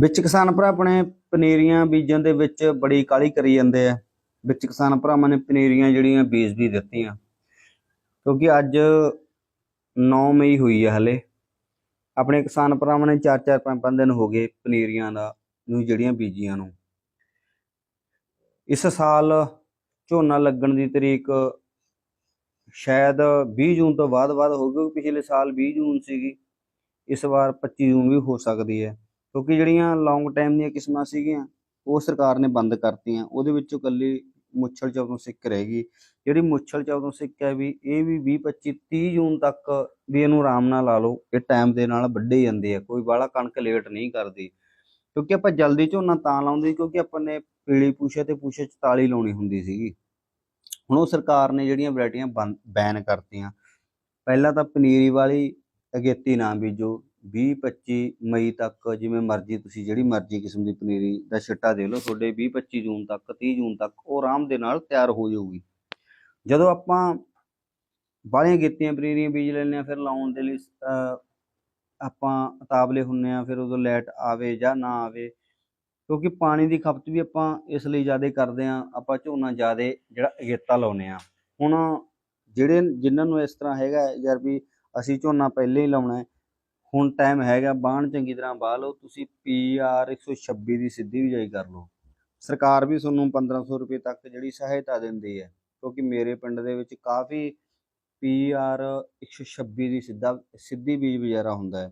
ਵਿੱਚ ਕਿਸਾਨ ਭਰਾ ਆਪਣੇ ਪਨੀਰੀਆਂ ਬੀਜਣ ਦੇ ਵਿੱਚ ਬੜੀ ਕਾਲੀ ਕਰੀ ਜਾਂਦੇ ਆ। ਵਿੱਚ ਕਿਸਾਨ ਭਰਾਵਾਂ ਨੇ ਪਨੀਰੀਆਂ ਜਿਹੜੀਆਂ ਬੀਜ ਵੀ ਦਿੱਤੀਆਂ। ਕਿਉਂਕਿ ਅੱਜ 9 ਮਈ ਹੋਈ ਹੈ ਹਲੇ। ਆਪਣੇ ਕਿਸਾਨ ਭਰਾਵਾਂ ਨੇ 4-4 5-5 ਦਿਨ ਹੋ ਗਏ ਪਨੀਰੀਆਂ ਦਾ ਨੂੰ ਜਿਹੜੀਆਂ ਬੀਜੀਆਂ ਨੂੰ। ਇਸ ਸਾਲ ਝੋਨਾ ਲੱਗਣ ਦੀ ਤਰੀਕ ਸ਼ਾਇਦ 20 ਜੂਨ ਤੋਂ ਬਾਅਦ ਬਾਅਦ ਹੋ ਗਈ ਪਿਛਲੇ ਸਾਲ 20 ਜੂਨ ਸੀਗੀ। ਇਸ ਵਾਰ 25 ਜੂਨ ਵੀ ਹੋ ਸਕਦੀ ਹੈ। ਕਿਉਂਕਿ ਜਿਹੜੀਆਂ ਲੌਂਗ ਟਾਈਮ ਦੀਆਂ ਕਿਸਮਾਂ ਸੀਗੀਆਂ, ਉਹ ਸਰਕਾਰ ਨੇ ਬੰਦ ਕਰਤੀਆਂ। ਉਹਦੇ ਵਿੱਚੋਂ ਕੱਲੀ ਮੁੱਛਲ ਚੌਦੋਂ ਸਿੱਕ ਰਹਿ ਗਈ। ਜਿਹੜੀ ਮੁੱਛਲ ਚੌਦੋਂ ਸਿੱਕ ਹੈ ਵੀ, ਇਹ ਵੀ 20 25 30 ਜੂਨ ਤੱਕ ਵੀ ਇਹਨੂੰ ਆਰਾਮ ਨਾਲ ਲਾ ਲਓ। ਇਹ ਟਾਈਮ ਦੇ ਨਾਲ ਵੱਢੇ ਜਾਂਦੇ ਆ ਕੋਈ ਬਾਹਲਾ ਕਣਕ ਲੇਟ ਨਹੀਂ ਕਰਦੀ। ਕਿਉਂਕਿ ਆਪਾਂ ਜਲਦੀ ਝੋਨਾ ਤਾਂ ਲਾਉਂਦੇ ਕਿਉਂਕਿ ਆਪਾਂ ਨੇ ਪੀਲੀ ਪੂਛੇ ਤੇ ਪੂਛੇ 44 ਲਾਉਣੀ ਹੁੰਦੀ ਸੀਗੀ। ਹੁਣ ਉਹ ਸਰਕਾਰ ਨੇ ਜਿਹੜੀਆਂ ਵੈਰਾਈਟੀਆਂ ਬੈਨ ਕਰਤੀਆਂ। ਪਹਿਲਾਂ ਤਾਂ ਪਨੀਰੀ ਵਾਲੀ ਅਗੇਤੀ ਨਾ ਬੀਜੋ। 20 25 ਮਈ ਤੱਕ ਜਿਵੇਂ ਮਰਜ਼ੀ ਤੁਸੀਂ ਜਿਹੜੀ ਮਰਜ਼ੀ ਕਿਸਮ ਦੀ ਪਨੀਰੀ ਦਾ ਛਿੱਟਾ ਦੇ ਲਓ, ਤੁਹਾਡੇ 20 25 ਜੂਨ ਤੱਕ 30 ਜੂਨ ਤੱਕ ਉਹ ਆਰਾਮ ਦੇ ਨਾਲ ਤਿਆਰ ਹੋ ਜਾਊਗੀ। ਜਦੋਂ ਆਪਾਂ ਬਾਹਲੀਆਂ ਗੇਤੀਆਂ ਪਨੀਰੀਆਂ, ਬੀਜ ਲੈਂਦੇ ਆ ਫਿਰ ਲਾਉਣ ਦੇ ਲਈ ਆਪਾਂ ਉਤਾਵਲੇ ਹੁੰਨੇ ਆ ਫਿਰ ਉਦੋਂ ਲਾਈਟ ਆਵੇ ਜਾਂ ਨਾ ਆਵੇ, ਕਿਉਂਕਿ ਪਾਣੀ ਦੀ ਖਪਤ ਵੀ ਆਪਾਂ ਇਸ ਲਈ ਜ਼ਿਆਦਾ ਕਰਦੇ ਆ ਆਪਾਂ ਝੋਨਾ ਜ਼ਿਆਦਾ ਜਿਹੜਾ ਅਗੇਤਾ ਲਾਉਨੇ ਆ ਹੁਣ ਜਿਹੜੇ ਜਿਨ੍ਹਾਂ ਨੂੰ ਇਸ ਤਰ੍ਹਾਂ ਹੈਗਾ ਯਾਰ ਵੀ ਅਸੀਂ ਝੋਨਾ ਪਹਿਲੇ ਹੀ ਲਾਉਣਾ ਹੈ ਹੁਣ ਟਾਈਮ ਹੈਗਾ ਬਾਣ ਚੰਗੀ ਤਰ੍ਹਾਂ ਬਾਹ ਲਓ, ਤੁਸੀਂ ਪੀਆਰ 126 ਦੀ ਸਿੱਧੀ ਬਿਜਾਈ ਕਰ ਲਓ। ਸਰਕਾਰ ਵੀ ਤੁਹਾਨੂੰ 1500 ਰੁਪਏ ਤੱਕ ਜਿਹੜੀ ਸਹਾਇਤਾ ਦਿੰਦੀ ਹੈ, ਕਿਉਂਕਿ ਮੇਰੇ ਪਿੰਡ ਦੇ ਵਿੱਚ ਕਾਫੀ ਪੀਆਰ 126 ਦੀ ਸਿੱਧਾ, ਸਿੱਧੀ ਬੀਜ ਬਜਾਰਾ ਹੁੰਦਾ ਹੈ।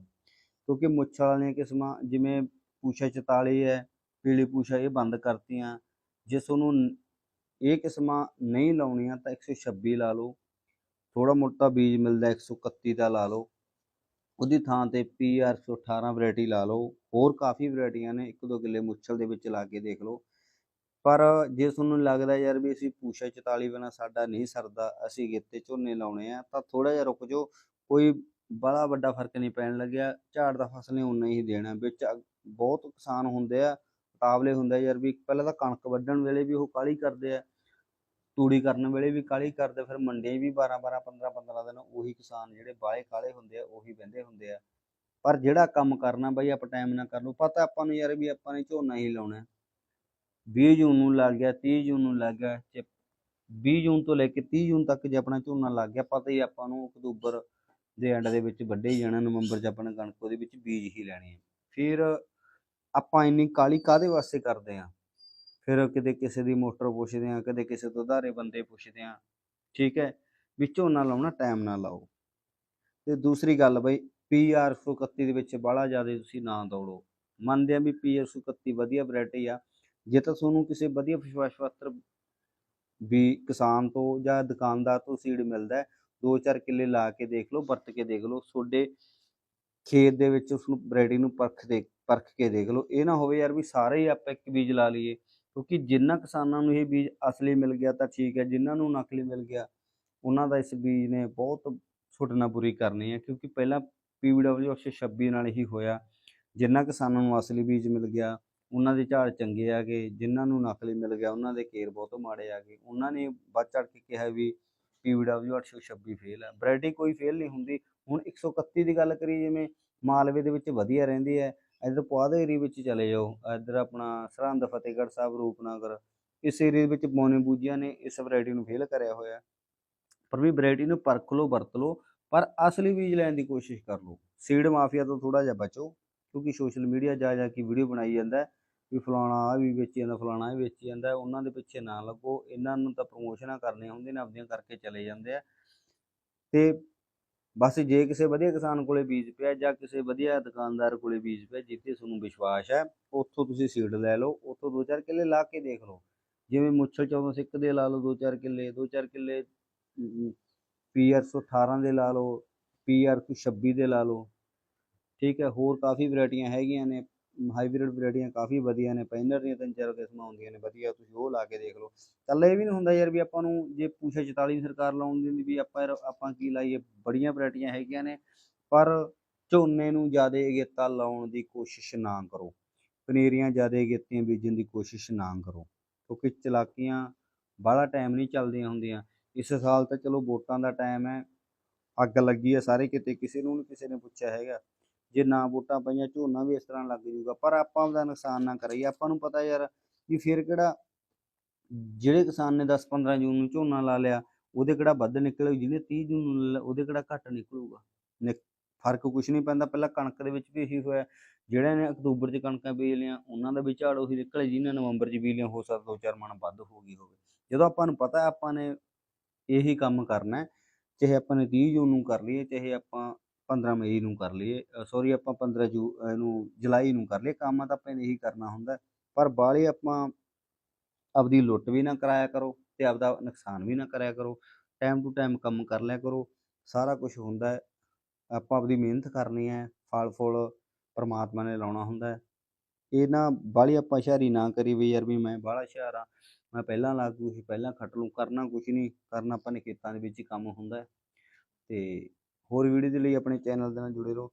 ਕਿਉਂਕਿ ਮੁੱਛਾਂ ਵਾਲੀਆਂ ਕਿਸਮਾਂ, ਜਿਵੇਂ ਪੂਸ਼ਾ 44 ਹੈ, ਪੀਲੀ ਪੂਸ਼ਾ ਇਹ ਬੰਦ ਕਰਤੀਆਂ। ਜੇ ਤੁਹਾਨੂੰ ਇਹ ਕਿਸਮਾਂ ਨਹੀਂ ਲਾਉਣੀਆਂ ਤਾਂ 126 ਲਾ ਲਓ। ਥੋੜਾ ਮੋਟਾ ਬੀਜ ਮਿਲਦਾ 131 ਦਾ ਲਾ ਲਓ। ਉਹਦੀ ਥਾਂ ਤੇ ਪੀਆਰ 118 ਵੈਰਾਈਟੀ ਲਾ ਲਓ, ਹੋਰ ਕਾਫੀ ਵੈਰਾਈਟੀਆਂ ਨੇ, ਇੱਕ ਦੋ ਕਿੱਲੇ ਮੁੱਛਲ ਦੇ ਵਿੱਚ ਲਾ ਕੇ ਦੇਖ ਲਓ। ਪਰ ਜੇ ਤੁਹਾਨੂੰ ਲੱਗਦਾ ਯਾਰ ਵੀ ਅਸੀਂ ਪੂਛਾ 44 ਬਿਨਾ ਸਾਡਾ ਨਹੀਂ ਸਰਦਾ, ਅਸੀਂ ਗਿੱਤੇ ਝੋਨੇ ਲਾਉਣੇ ਆ, ਤਾਂ ਥੋੜਾ ਜਿਹਾ ਰੁਕ ਜਾਓ, ਕੋਈ ਬੜਾ ਵੱਡਾ ਫ਼ਰਕ ਨਹੀਂ ਪੈਣ ਲੱਗਿਆ। ਝਾੜ ਦਾ ਫਸਲ ਨੇ ਉਨਾ ਹੀ ਦੇਣਾ, ਵਿੱਚ ਬਹੁਤ ਕਿਸਾਨ ਹੁੰਦੇ ਆ ਕਾਬਲੇ ਹੁੰਦੇ ਯਾਰ ਵੀ, ਪਹਿਲਾਂ ਤਾਂ ਕਣਕ ਵੱਢਣ ਵੇਲੇ ਵੀ ਉਹ ਕਾਲੀ ਕਰਦੇ ਆ। ਤੂੜੀ ਕਰਨ ਵੇਲੇ ਵੀ ਕਾਲੀ ਕਰਦੇ, ਫਿਰ ਮੰਡੀਆਂ ਵੀ 12 12 15 15 ਦਿਨ ਉਹੀ ਕਿਸਾਨ ਜਿਹੜੇ ਬਾਲੇ ਕਾਲੇ ਹੁੰਦੇ ਆ, ਉਹੀ ਬਹਿੰਦੇ ਹੁੰਦੇ ਆ। ਪਰ ਜਿਹੜਾ ਕੰਮ ਕਰਨਾ ਬਈ, ਆਪਾਂ ਟਾਈਮ ਨਾਲ ਕਰ ਲਓ। ਪਤਾ ਆਪਾਂ ਨੂੰ ਯਾਰ ਵੀ ਆਪਾਂ ਨੇ ਝੋਨਾ ਹੀ ਲਾਉਣਾ। 20 ਜੂਨ ਨੂੰ ਲੱਗ ਗਿਆ 30 ਜੂਨ ਨੂੰ ਲੱਗ ਗਿਆ ਤੇ 20 ਜੂਨ ਤੋਂ ਲੈ ਕੇ 30 ਜੂਨ ਤੱਕ ਜੇ ਆਪਣਾ ਝੋਨਾ ਲੱਗ ਗਿਆ, ਪਤਾ ਹੀ ਆਪਾਂ ਨੂੰ ਅਕਤੂਬਰ ਦੇ ਐਂਡ ਦੇ ਵਿੱਚ ਵੱਢੇ ਹੀ ਜਾਣਾ, ਨਵੰਬਰ 'ਚ ਆਪਾਂ ਨੇ ਕਣਕ ਉਹਦੇ ਵਿੱਚ ਬੀਜ ਹੀ ਲੈਣੇ ਆ ਫਿਰ ਆਪਾਂ ਇੰਨੀ ਕਾਲੀ ਕਾਦੇ ਵਾਸਤੇ ਕਰਦੇ ਆ? ਫਿਰ ਕਿਤੇ ਕਿਸੇ ਦੀ ਮੋਟਰ ਪੁੱਛਦੇ ਆ ਕਦੇ ਕਿਸੇ ਤੋਂ ਉਧਾਰੇ ਬੰਦੇ ਪੁੱਛਦੇ ਆ ਠੀਕ ਹੈ? ਵੀ ਝੋਨਾ ਲਾਉਣਾ ਟਾਈਮ ਨਾ ਲਾਓ। ਤੇ ਦੂਸਰੀ ਗੱਲ ਬਈ ਪੀਆਰ 131 ਦੇ ਵਿੱਚ ਬਾਹਲਾ ਜ਼ਿਆਦਾ ਤੁਸੀਂ ਨਾ ਦੌੜੋ। ਮੰਨਦੇ ਆ ਵੀ ਪੀਆਰ 131 ਵਧੀਆ ਵੈਰਾਈਟੀ ਆ। ਜੇ ਤਾਂ ਤੁਹਾਨੂੰ ਕਿਸੇ ਵਧੀਆ ਵਿਸ਼ਵਾਸ ਪੱਤਰ ਵੀ ਕਿਸਾਨ ਤੋਂ ਜਾਂ ਦੁਕਾਨਦਾਰ ਤੋਂ ਸੀਡ ਮਿਲਦਾ ਦੋ ਚਾਰ ਕਿੱਲੇ ਲਾ ਕੇ ਦੇਖ ਲਓ, ਵਰਤ ਕੇ ਦੇਖ ਲਓ, ਤੁਹਾਡੇ ਖੇਤ ਦੇ ਵਿੱਚ ਉਸ ਨੂੰ ਵੈਰਾਈਟੀ ਨੂੰ ਪਰਖ ਦੇ, ਪਰਖ ਕੇ ਦੇਖ ਲਓ। ਇਹ ਨਾ ਹੋਵੇ ਯਾਰ ਵੀ ਸਾਰੇ ਹੀ ਆਪਾਂ ਇੱਕ ਬੀਜ ਲਾ ਲਈਏ। ਕਿਉਂਕਿ ਜਿੰਨਾ ਕਿਸਾਨਾਂ ਨੂੰ ਇਹ ਬੀਜ ਅਸਲੀ ਮਿਲ ਗਿਆ ਤਾਂ ਠੀਕ ਹੈ ਜਿਨ੍ਹਾਂ ਨੂੰ ਨਕਲੀ ਮਿਲ ਗਿਆ, ਉਹਨਾਂ ਦਾ ਇਸ ਬੀਜ ਨੇ ਬਹੁਤ ਛੁੱਟਣਾ ਬੁਰੀ ਕਰਨੀ ਹੈ, ਕਿਉਂਕਿ ਪਹਿਲਾਂ ਪੀਵੀਡਬਲਿਊ 126 ਨਾਲ ਹੀ ਹੋਇਆ, ਜਿੰਨਾ ਕਿਸਾਨਾਂ ਨੂੰ ਅਸਲੀ ਬੀਜ ਮਿਲ ਗਿਆ, ਉਹਨਾਂ ਦੇ ਝਾੜ ਚੰਗੇ ਆ ਗਏ ਜਿਨ੍ਹਾਂ ਨੂੰ ਨਕਲੀ ਮਿਲ ਗਿਆ, ਉਹਨਾਂ ਦੇ ਕੇਰ ਬਹੁਤ ਮਾੜੇ ਆ ਗਏ, ਉਹਨਾਂ ਨੇ ਵੱਧ ਚੜ ਕੇ ਕਿਹਾ ਵੀ ਪੀਵੀਡਬਲਿਊ 826 ਫੇਲ ਹੈ ਵੈਰਾਈਟੀ ਕੋਈ ਫੇਲ ਨਹੀਂ ਹੁੰਦੀ, ਹੁਣ 131 ਦੀ ਗੱਲ ਕਰੀਏ, ਜਿਵੇਂ ਮਾਲਵੇ ਦੇ ਵਿੱਚ ਵਧੀਆ ਰਹਿੰਦੀ ਹੈ ਇੱਧਰ ਪੁਆਧ ਏਰੀਏ ਵਿੱਚ ਚਲੇ ਜਾਓ, ਇੱਧਰ ਆਪਣਾ ਸਰਹੰਦ ਫਤਿਹਗੜ੍ਹ ਸਾਹਿਬ, ਰੂਪਨਗਰ, ਇਸ ਏਰੀਏ ਵਿੱਚ ਪੌਣੇ ਬੂਜੀਆਂ ਨੇ ਇਸ ਵੈਰਾਈਟੀ ਨੂੰ ਫੇਲ ਕਰਿਆ ਹੋਇਆ ਪਰ ਵੀ ਵੈਰਾਈਟੀ ਨੂੰ ਪਰਖ ਲਓ, ਵਰਤ ਲਓ, ਪਰ ਅਸਲੀ ਬੀਜ ਲੈਣ ਦੀ ਕੋਸ਼ਿਸ਼ ਕਰ ਲਓ। ਸੀਡ ਮਾਫੀਆ ਤੋਂ ਥੋੜਾ ਜਿਹਾ ਬਚੋ, ਕਿਉਂਕਿ ਸੋਸ਼ਲ ਮੀਡੀਆ ਜਾ ਜਾ ਕੇ ਵੀਡੀਓ ਬਣਾਈ ਜਾਂਦਾ ਵੀ ਫਲਾਣਾ ਆ ਵੀ ਵੇਚੀ ਜਾਂਦਾ, ਫਲਾਣਾ ਵੀ ਵੇਚੀ ਜਾਂਦਾ, ਉਹਨਾਂ ਦੇ ਪਿੱਛੇ ਨਾ ਲੱਗੋ, ਇਹਨਾਂ ਨੂੰ ਤਾਂ ਪ੍ਰਮੋਸ਼ਨਾਂ ਕਰਨੀਆਂ ਹੁੰਦੀਆਂ ਨੇ, ਆਪਦੀਆਂ ਕਰਕੇ ਚਲੇ ਜਾਂਦੇ ਆ। ਤੇ ਬਸ ਜੇ ਕਿਸੇ ਵਧੀਆ ਕਿਸਾਨ ਕੋਲੇ ਬੀਜ ਪਿਆ ਜਾਂ ਕਿਸੇ ਵਧੀਆ ਦੁਕਾਨਦਾਰ ਕੋਲੇ ਬੀਜ ਪਿਆ ਜਿੱਥੇ ਤੁਹਾਨੂੰ ਵਿਸ਼ਵਾਸ ਹੈ, ਉੱਥੋਂ ਤੁਸੀਂ ਸੀਡ ਲੈ ਲਓ, ਉੱਥੋਂ ਦੋ ਚਾਰ ਕਿੱਲੇ ਲਾ ਕੇ ਦੇਖ ਲਓ। ਜਿਵੇਂ ਮੁੱਛਲ ਚੌਦੋਂ ਸਿੱਕ ਦੇ ਲਾ ਲਓ, ਦੋ ਚਾਰ ਕਿੱਲੇ, ਦੋ ਚਾਰ ਕਿੱਲੇ ਪੀਆਰ 118 ਦੇ ਲਾ ਲਓ ਪੀਆਰ 26 ਦੇ ਲਾ ਲਓ। ਠੀਕ ਹੈ, ਹੋਰ ਕਾਫੀ ਵੈਰਾਈਟੀਆਂ ਹੈਗੀਆਂ ਨੇ। ਹਾਈਬ੍ਰਿਡ ਵੈਰਾਈਟੀਆਂ ਕਾਫੀ ਵਧੀਆ ਨੇ ਪੈਨਰ ਦੀਆਂ ਤਿੰਨ ਚਾਰ ਕਿਸਮਾਂ ਹੁੰਦੀਆਂ ਨੇ, ਵਧੀਆ, ਤੁਸੀਂ ਉਹ ਲਾ ਕੇ ਦੇਖ ਲਓ। ਕੱਲਾ ਇਹ ਵੀ ਨਹੀਂ ਹੁੰਦਾ ਯਾਰ ਵੀ ਆਪਾਂ ਨੂੰ ਜੇ ਪੂਛੇ 44 ਸਰਕਾਰ ਲਾਉਣ ਦੀ ਵੀ ਆਪਾਂ ਯਾਰ ਆਪਾਂ ਕੀ ਲਾਈਏ, ਬੜੀਆਂ ਵੈਰਾਈਟੀਆਂ ਹੈਗੀਆਂ ਨੇ, ਪਰ ਝੋਨੇ ਨੂੰ ਜ਼ਿਆਦਾ ਅਗੇਤਾ ਲਾਉਣ ਦੀ ਕੋਸ਼ਿਸ਼ ਨਾ ਕਰੋ। ਪਨੀਰੀਆਂ ਜ਼ਿਆਦਾ ਅਗੇਤੀਆਂ ਬੀਜਣ ਦੀ ਕੋਸ਼ਿਸ਼ ਨਾ ਕਰੋ, ਕਿਉਂਕਿ ਚਲਾਕੀਆਂ ਬਾਹਲਾ ਟਾਈਮ ਨਹੀਂ ਚੱਲਦੀਆਂ ਹੁੰਦੀਆਂ। ਇਸ ਸਾਲ ਤਾਂ ਚਲੋ ਵੋਟਾਂ ਦਾ ਟਾਈਮ ਹੈ, ਅੱਗ ਲੱਗੀ ਹੈ, ਸਾਰੇ ਕਿਤੇ ਕਿਸੇ ਨੂੰ ਨੀ ਕਿਸੇ ਨੇ ਪੁੱਛਿਆ ਹੈਗਾ। ਜੇ ਨਾ ਵੋਟਾਂ ਪਈਆਂ ਝੋਨਾ ਵੀ ਇਸ ਤਰ੍ਹਾਂ ਲੱਗ ਜੂਗਾ ਪਰ ਆਪਾਂ ਉਹਦਾ ਨੁਕਸਾਨ ਨਾ ਕਰੀਏ। ਆਪਾਂ ਨੂੰ ਪਤਾ ਯਾਰ ਵੀ ਫਿਰ ਕਿਹੜਾ ਜਿਹੜੇ ਕਿਸਾਨ ਨੇ 10 15 ਜੂਨ ਨੂੰ ਝੋਨਾ ਲਾ ਲਿਆ, ਉਹਦੇ ਕਿਹੜਾ ਵੱਧ ਨਿਕਲੂ ਜਿਹਨੇ 30 ਜੂਨ ਨੂੰ ਉਹਦੇ ਕਿਹੜਾ ਘੱਟ ਨਿਕਲੂਗਾ। ਨਿਕ- ਫ਼ਰਕ ਕੁਝ ਨਹੀਂ ਪੈਂਦਾ। ਪਹਿਲਾਂ ਕਣਕ ਦੇ ਵਿੱਚ ਵੀ ਇਹੀ ਹੋਇਆ। ਜਿਹੜੇ ਨੇ ਅਕਤੂਬਰ 'ਚ ਕਣਕਾਂ ਬੀਜ ਲਈਆਂ, ਉਹਨਾਂ ਦਾ ਵੀ ਝਾੜ ਉਹੀ ਨਿਕਲੇ, ਜਿਹਨੇ ਨਵੰਬਰ 'ਚ ਬੀਜ ਲਿਆ ਹੋ ਸਕਦਾ ਦੋ ਚਾਰ ਮਣ ਵੱਧ ਹੋ ਗਈ ਹੋਵੇ। ਜਦੋਂ ਆਪਾਂ ਨੂੰ ਪਤਾ, ਆਪਾਂ ਨੇ ਇਹੀ ਕੰਮ ਕਰਨਾ ਚਾਹੇ ਆਪਾਂ ਨੇ 30 ਜੂਨ ਨੂੰ ਕਰ ਲਈਏ, ਚਾਹੇ ਆਪਾਂ 15 ਮਈ ਨੂੰ ਕਰ ਲਈਏ ਸੌਰੀ ਆਪਾਂ 15 ਜੂ, ਇਹਨੂੰ ਜੁਲਾਈ ਨੂੰ ਕਰ ਲਈਏ, ਕੰਮ ਤਾਂ ਆਪਾਂ ਨੇ ਇਹੀ ਕਰਨਾ ਹੁੰਦਾ, ਪਰ ਬਾਹਲੇ ਆਪਾਂ ਆਪਦੀ ਲੁੱਟ ਵੀ ਨਾ ਕਰਾਇਆ ਕਰੋ ਤੇ ਆਪਦਾ ਨੁਕਸਾਨ ਵੀ ਨਾ ਕਰਿਆ ਕਰੋ ਟਾਈਮ ਟੂ ਟਾਈਮ ਕੰਮ ਕਰ ਲਿਆ ਕਰੋ, ਸਾਰਾ ਕੁਝ ਹੁੰਦਾ ਹੈ, ਆਪਾਂ ਆਪਦੀ ਮਿਹਨਤ ਕਰਨੀ ਹੈ, ਫਲ ਫੁੱਲ ਪਰਮਾਤਮਾ ਨੇ ਲਾਉਣਾ ਹੁੰਦਾ ਹੈ, ਇਹ ਨਾ ਬਾਹਲੀ ਆਪਾਂ ਹੁਸ਼ਿਆਰੀ ਨਾ ਕਰੀ ਵੀ ਯਾਰ ਵੀ ਮੈਂ ਬਾਹਲਾ ਹੁਸ਼ਿਆਰ ਆ ਮੈਂ ਪਹਿਲਾਂ ਲਾਗੂ ਸੀ, ਪਹਿਲਾਂ ਖੱਟ ਲੂੰ, ਕਰਨਾ ਕੁਝ ਨਹੀਂ ਕਰਨਾ ਆਪਾਂ ਨੇ ਖੇਤਾਂ ਦੇ ਵਿੱਚ ਹੀ ਕੰਮ ਹੁੰਦਾ ਹੈ, ਤੇ ਹੋਰ ਵੀਡੀਓ ਦੇ ਲਈ ਆਪਣੇ ਚੈਨਲ ਦੇ ਨਾਲ ਜੁੜੇ ਰਹੋ।